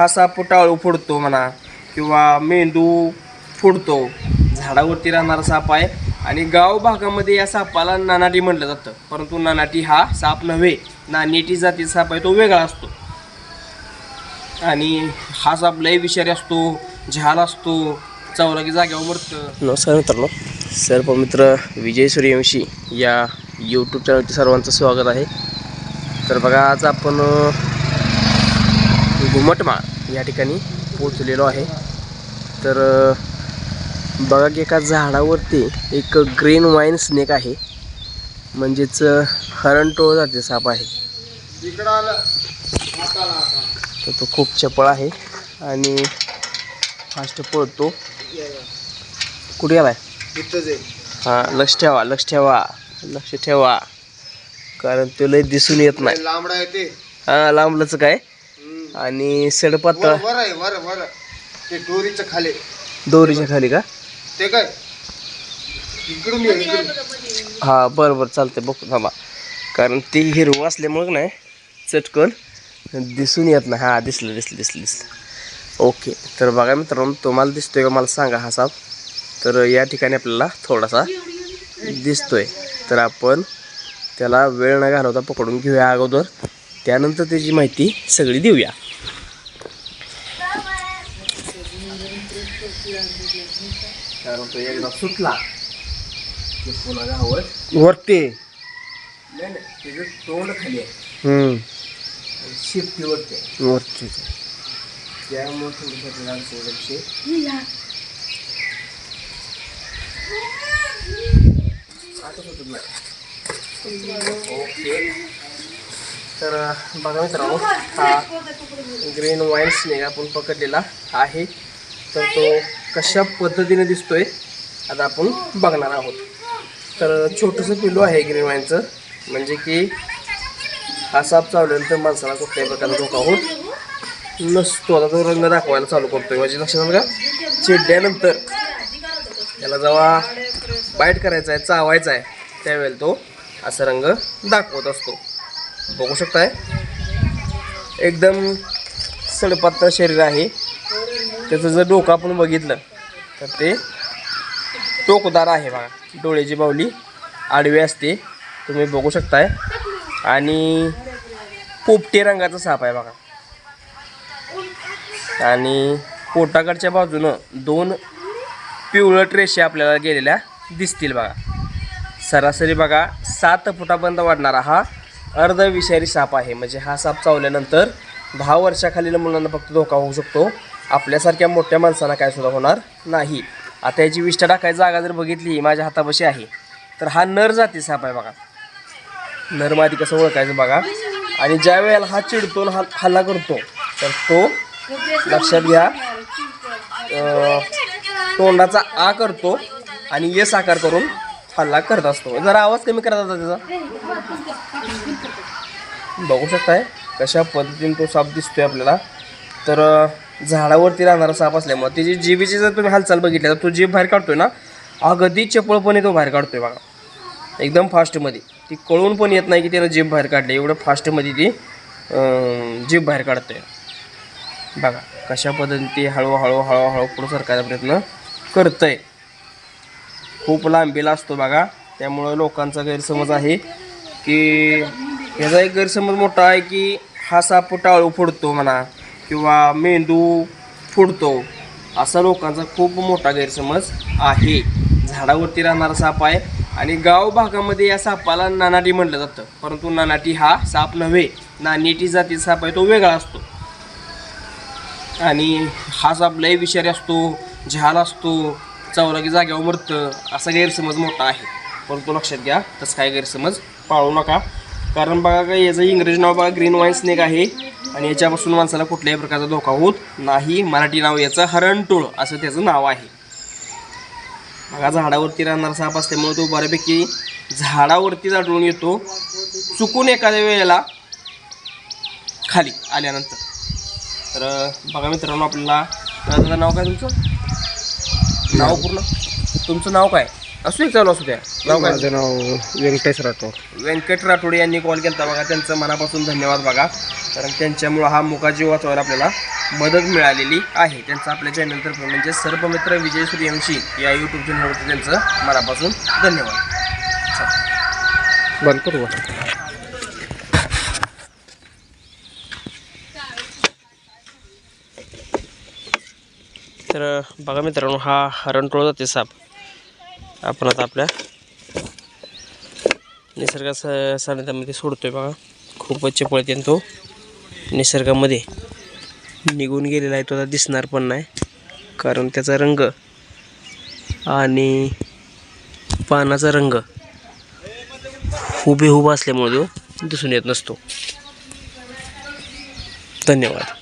हा साप टाळू फोडतो म्हणा किंवा मेंदू फोडतो. झाडावरती राहणारा साप आहे आणि गाव भागामध्ये या सापाला नानाटी म्हटलं जातं. परंतु नानाटी हा साप नव्हे. नानेटी जातीचा साप आहे तो वेगळा असतो. आणि हा साप लय विषारी असतो झाल असतो चौरागी जागेवर जाग्यावर मरतं. नमस्कार मित्रांनो. सर्व मित्र विजय सूर्यवंशी या यूट्यूब चॅनलचे सर्वांचं स्वागत आहे. तर बघा आज आपण घुमटमाळ या ठिकाणी पोचलेलो आहे. तर बघा की एका झाडावरती एक ग्रीन वाईन स्नेक आहे. म्हणजेच हरणटोळ जाते साप आहे. तर तो खूप चपळ आहे आणि फास्ट पळतो. कुठे गेलाय? हां लक्ष ठेवा लक्ष ठेवा लक्ष ठेवा. कारण तो लय दिसून येत नाही. लांबडा आहे ते. हां लांबलंच काय? आणि सडपातळ वर वर आहे वर वर. ते दोरीचं खाली. दोरीच्या खाली का? ते काय? इकडून ये इकडून. हा बरं बरं चालतंय बघ थांबा. कारण ते हिरवं असल्यामुळं नाही चटकन दिसून येत नाही. हा दिसलं दिसलं दिसलं दिसलं. ओके तर बघा मित्रांनो तुम्हाला दिसतोय का मला सांगा हा साप. तर या ठिकाणी आपल्याला थोडासा दिसतोय. तर आपण त्याला वेळ न घालवता पकडून घेऊया अगोदर. त्यानंतर त्याची माहिती सगळी देऊया. कारण तो एकदा सुटला. की पुन्हा गावत वरती. नाही नाही त्याचं तोंड खाली आहे. हम्म. आहे. वरती. त्यामुळे थोडीशी अडचण लक्ष. आठवत होतं नाही ओके. तर बघा मित्रांनो हा ग्रीन वाईन स्नेक आपण पकडलेला आहे. तर तो कशा पद्धतीने दिसतोय आता आपण बघणार आहोत. तर छोटंसं पिलू आहे ग्रीन वाईनचं म्हणजे की हा साप चावल्यानंतर माणसाला कुठल्याही प्रकारचा धोका होत नसतो. आता तो रंग दाखवायला चालू करतोय. म्हणजे लक्षात आलं का चिडल्यानंतर त्याला जेव्हा बाईट करायचा आहे चावायचा आहे त्यावेळेला तो असा रंग दाखवत असतो. बघू शकताय. एकदम सडपातळ शरीर आहे. त्याचं जर डोकं आपण बघितलं तर ते टोकदार आहे बघा. डोळ्याची बावली आडवी असते. तुम्ही बघू शकताय. आणि पोपटी रंगाचा साप आहे बघा. आणि पोटाकडच्या बाजूनं दोन पिवळट रेषा आपल्याला गेलेल्या दिसतील बघा. सरासरी बघा सात फुटापर्यंत वाढणारा हा अर्धविषारी साप आहे. म्हणजे हा साप चावल्यानंतर दहा वर्षाखालील मुलांना फक्त धोका होऊ शकतो. आपल्यासारख्या मोठ्या माणसांना काय सुद्धा होणार नाही. आता याची विष्ठा टाकायची जागा जर बघितली माझ्या हातापाशी आहे. तर हा नर जाती साप आहे बघा. नर मादी कसं ओळखायचं बघा. आणि ज्या वेळेला हा चिडतो हा हल्ला करतो तर तो लक्षात घ्या तोंडाचा आ करतो आणि यस आकार करून हल्ला करत असतो. जरा आवाज कमी करत होता त्याचा. बघू शकताय कशा पद्धतीने तो साप दिसतोय आपल्याला. तर झाडावरती राहणारा साप असल्यामुळे त्याची जीबीची जर तुम्ही हालचाल बघितली तर तो जीभ बाहेर काढतोय ना अगदी चपळपणे तो बाहेर काढतोय बघा. एकदम फास्टमध्ये. ती कळून पण येत नाही की त्यानं जीभ बाहेर काढली एवढं फास्टमध्ये ती जीभ बाहेर काढतोय. बघा कशा पद्धतीने ती हळूहळू हळूहळू पुढं सरकायचा प्रयत्न करतंय. खूप लांबीला असतो बघा त्यामुळं लोकांचा गैरसमज आहे की याचा एक गैरसमज मोठा आहे की हा साप टाळू फोडतो म्हणा किंवा मेंदू फोडतो असा लोकांचा खूप मोठा गैरसमज आहे. झाडावरती राहणारा साप आहे आणि गाव भागामध्ये या सापाला नानाटी म्हटलं जातं. परंतु नानाटी हा साप नव्हे नानेटी जातीचा साप आहे तो वेगळा असतो. आणि हा साप लय विषारी असतो झाल असतो चावला की जाग्यावर मरतं असा गैरसमज मोठा आहे. परंतु लक्षात घ्या तसं काय गैरसमज पाळू नका. कारण बघा का याचं इंग्रजी नाव बघा ग्रीन वाईन स्नेक आहे. आणि याच्यापासून माणसाला कुठल्याही प्रकारचा धोका होत नाही. मराठी नाव याचं हरणटोळ असं त्याचं नाव आहे. बघा झाडावरती राहणारा साप असल्यामुळे तो बऱ्यापैकी झाडावरती आढळून येतो. चुकून एखाद्या वेळेला खाली आल्यानंतर. तर बघा मित्रांनो आपल्याला नाव काय तुमचं? नाव पूर्ण? तुमचं नाव काय? असू एक चालू असू द्या. नाव काय माझं नाव व्यंकटेश राठोड. व्यंकट राठोडे यांनी कॉल केला बघा. त्यांचं मनापासून धन्यवाद बघा. कारण त्यांच्यामुळं हा मुकाजीव वाचवायला आपल्याला मदत मिळालेली आहे. त्यांचं आपल्या चॅनलतर्फे म्हणजे सर्पमित्र विजय सूर्यवंशी या यूट्यूब चॅनलवरती त्यांचं मनापासून धन्यवाद. बंद करू. तर बघा मित्रांनो हा हरणटोळ जाते साप. आपण आता आपल्या. निसर्गा स सानिध्यामध्ये सोडतोय बघा. खूपच चपळत आणि तो. निसर्गामध्ये निघून गेलेला आहे तो. आता दिसणार पण नाही. कारण त्याचा रंग आणि पानाचा रंग हुबेहूब असल्यामुळे तो दिसून येत नसतो. धन्यवाद.